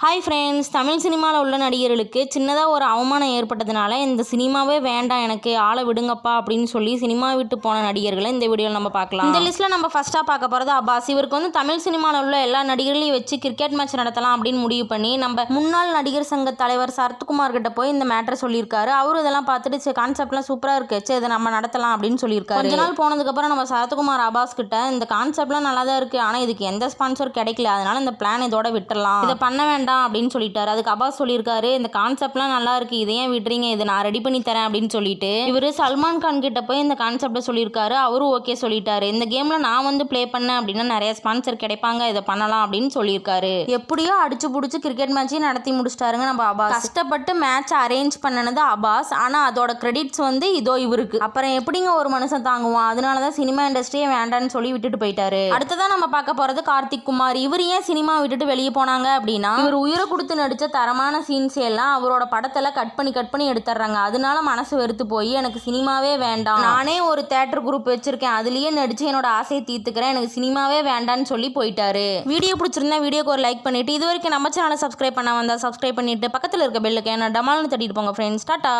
Hi friends Tamil சினிமாவில் உள்ள நடிகர்களுக்கு சின்னதாக ஒரு அவமானம் ஏற்பட்டதுனால இந்த சினிமாவே வேண்டாம் எனக்கு ஆளை விடுங்கப்பா அப்படின்னு சொல்லி சினிமா விட்டு போன நடிகர்களை இந்த வீடியோவில் நம்ம பார்க்கலாம். இந்த லிஸ்ட்டில் நம்ம ஃபஸ்ட்டாக பார்க்க போகிறது அப்பாஸ். இவருக்கு வந்து தமிழ் சினிமாவில் உள்ள எல்லா நடிகர்களையும் வச்சு கிரிக்கெட் மேட்ச் நடத்தலாம் அப்படின்னு முடிவு பண்ணி நம்ம முன்னாள் நடிகர் சங்க தலைவர் சரத்குமார் கிட்ட போய் இந்த மேட்டரை சொல்லியிருக்காரு. அவரும் இதெல்லாம் பார்த்துட்டு சரி கான்செப்ட்லாம் சூப்பராக இருக்கு. சரி இதை நம்ம நடத்தலாம் அப்படின்னு சொல்லியிருக்காரு. கொஞ்ச நாள் போனதுக்கப்புறம் நம்ம சரத்குமார் அபாஸ் கிட்ட இந்த கான்செப்ட்லாம் நல்லா தான் இருக்குது ஆனால் இதுக்கு எந்த ஸ்பான்சர் கிடைக்கல. அதனால இந்த பிளான் இதோட விட்டுறலாம். இதை பண்ண வேண்டாம். அப்படின்னு சொல்லிட்டாரு. அதுக்கு அபாஸ் சொல்லியிருக்காரு இந்த கான்செப்ட்லாம் நல்லா இருக்கு இதை ஏன் விடுறீங்க இதை நான் ரெடி பண்ணி தரேன் அப்படின்னு சொல்லிட்டு. இவர் சல்மான் கான் கிட்ட போய் இந்த கான்செப்டை சொல்லியிருக்காரு அவரும் ஓகே சொல்லிட்டாரு. இந்த கேம்ல நான் வந்து ப்ளே பண்ணேன் அப்படின்னா நிறைய ஸ்பான்சர் கிடைப்பாங்க இதை பண்ணலாம் அப்படின்னு சொல்லியிருக்காரு. எப்படியோ அடிச்சு பிடிச்சி கிரிக்கெட் மேட்சையும் நடத்தி முடிச்சிட்டாருங்க நம்ம அபாஸ். கஷ்டப்பட்டு மேட்ச் அரேஞ்ச் பண்ணனது அபாஸ். ஆனா அதோட கிரெடிட்ஸ் வந்து இதோ இவருக்கு. அப்புறம் எப்படிங்க ஒரு மனுஷன் தாங்குவான்? அதனால தான் சினிமா இண்டஸ்ட்ரியே வேண்டான்னு சொல்லி விட்டுட்டு போயிட்டாரு. அடுத்ததான் நம்ம பார்க்க போறது கார்த்திக் குமார். இவர் ஏன் சினிமா விட்டுட்டு வெளியே போனாங்க அப்படின்னா இவர் உயிரை கொடுத்து நடித்த தரமான சீன்ஸ் எல்லாம் அவரோட படத்தில் கட் பண்ணி கட் பண்ணி எடுத்துடுறாங்க. அதனால மனசு வெறுத்து போய் எனக்கு சினிமாவே வேண்டாம். நானே ஒரு தேட்டர் குரூப் வச்சிருக்கேன். அதுலேயே நடிச்சு என்னோட ஆசையை தீர்த்துக்கிறேன். எனக்கு சினிமாவே வேண்டான்னு சொல்லி போயிட்டாரு. வீடியோ பிடிச்சிருந்தா வீடியோக்கு ஒரு லைக் பண்ணிட்டு இது வரைக்கும் நம்ம சேனலை சப்ஸ்கிரைப் பண்ண வந்தால் சப்ஸ்கிரைப் பண்ணிட்டு பக்கத்தில் இருக்க பெல்லுக்கு என்ன டமால்னு தட்டிட்டு போங்க ஃப்ரெண்ட்ஸ் டாட்டா!